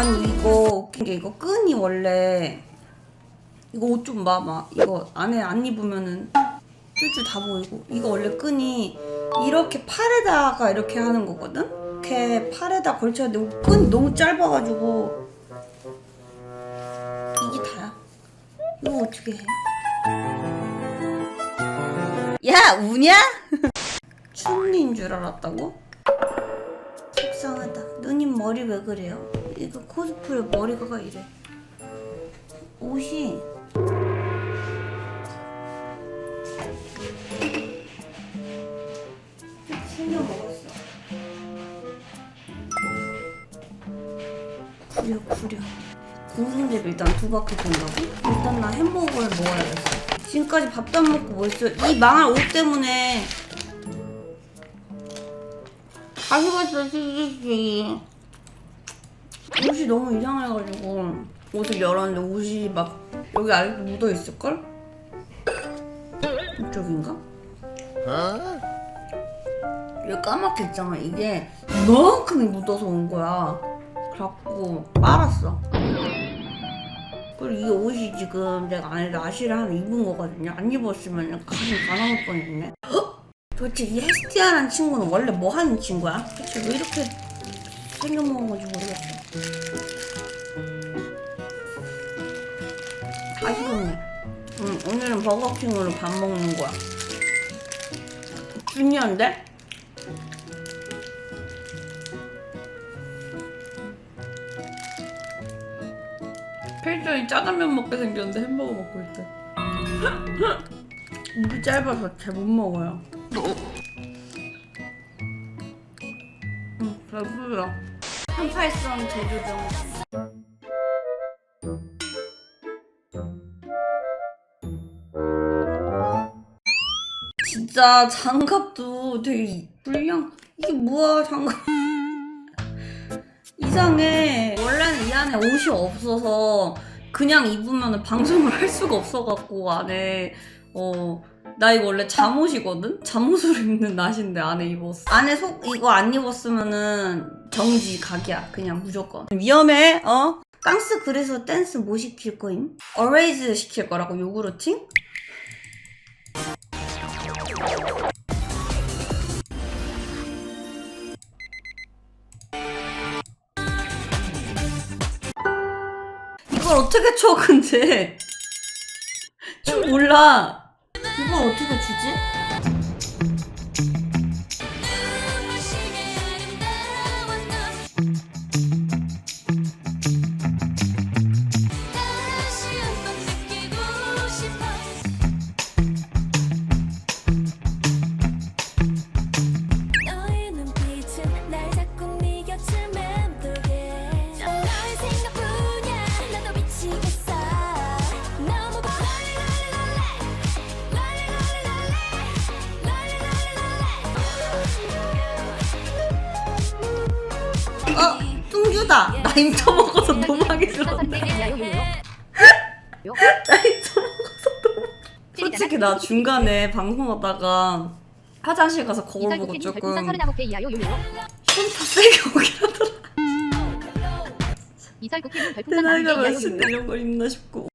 아니 이거 웃긴 게 이거 끈이 원래 이거 옷 좀 봐봐 이거 안에 안 입으면은 쭈쭈 다 보이고 이거 원래 끈이 이렇게 팔에다가 이렇게 하는 거거든? 이렇게 팔에다 걸쳐야 돼 끈이 너무 짧아가지고 이게 다야 이거 어떻게 해? 야 우냐? 춘리인 줄 알았다고? 속상하다. 누님 머리 왜 그래요? 이거 코스프레 머리가 이래. 옷이 챙겨 먹었어. 구려 구려. 공승제비 일단 두 바퀴 돈다고? 일단 나 햄버거를 먹어야겠어. 지금까지 밥도 안 먹고 뭐 했어? 이 망할 옷 때문에 다시 봤어 시시시 옷이 너무 이상해가지고 옷을 열었는데 옷이 막 여기 아직도 묻어 있을걸? 이쪽인가? 여기 까맣게 있잖아 이게 이만큼이 묻어서 온 거야 그래갖고 빨았어 그리고 이 옷이 지금 내가 안에 나시를 하나 입은 거거든요 안 입었으면 가슴 다 나올 뻔했네 도대체 이 헤스티아라는 친구는 원래 뭐 하는 친구야? 대체 왜 이렇게 생겨먹은 건지 모르겠어. 아쉽네. 응, 오늘은 버거킹으로 밥 먹는 거야. 중요한데? 표정이 짜장면 먹게 생겼는데 햄버거 먹고 있대. 입이 짧아서 잘 못 먹어요. 응, 배불러. 한팔성 제주정. 진짜 장갑도 되게 불량. 이게 뭐야 장갑? 이상해. 원래는 이 안에 옷이 없어서 그냥 입으면 방송을 할 수가 없어갖고 안에 어. 나 이거 원래 잠옷이거든? 잠옷으로 입는 나시인데 안에 입었어. 안에 속 이거 안 입었으면은 정지 각이야. 그냥 무조건. 위험해, 어? 깡스 그래서 댄스 뭐 시킬 거임? 어레이즈 시킬 거라고 요구르팅? 이걸 어떻게 쳐 근데? 좀 몰라. 이걸 어떻게 주지? 어? 뚱주다. 나 인터 먹어서 너무 하기 싫었네. 나 인터 먹어서 너무. 솔직히 나 중간에 방송하다가 화장실 가서 거울 보고 조금 별풍선 39개 이하요 요요 현타 세게 오긴 하더라. 내 별풍선 나이가 40개 이하요 몇인데 이런 걸 입나 싶고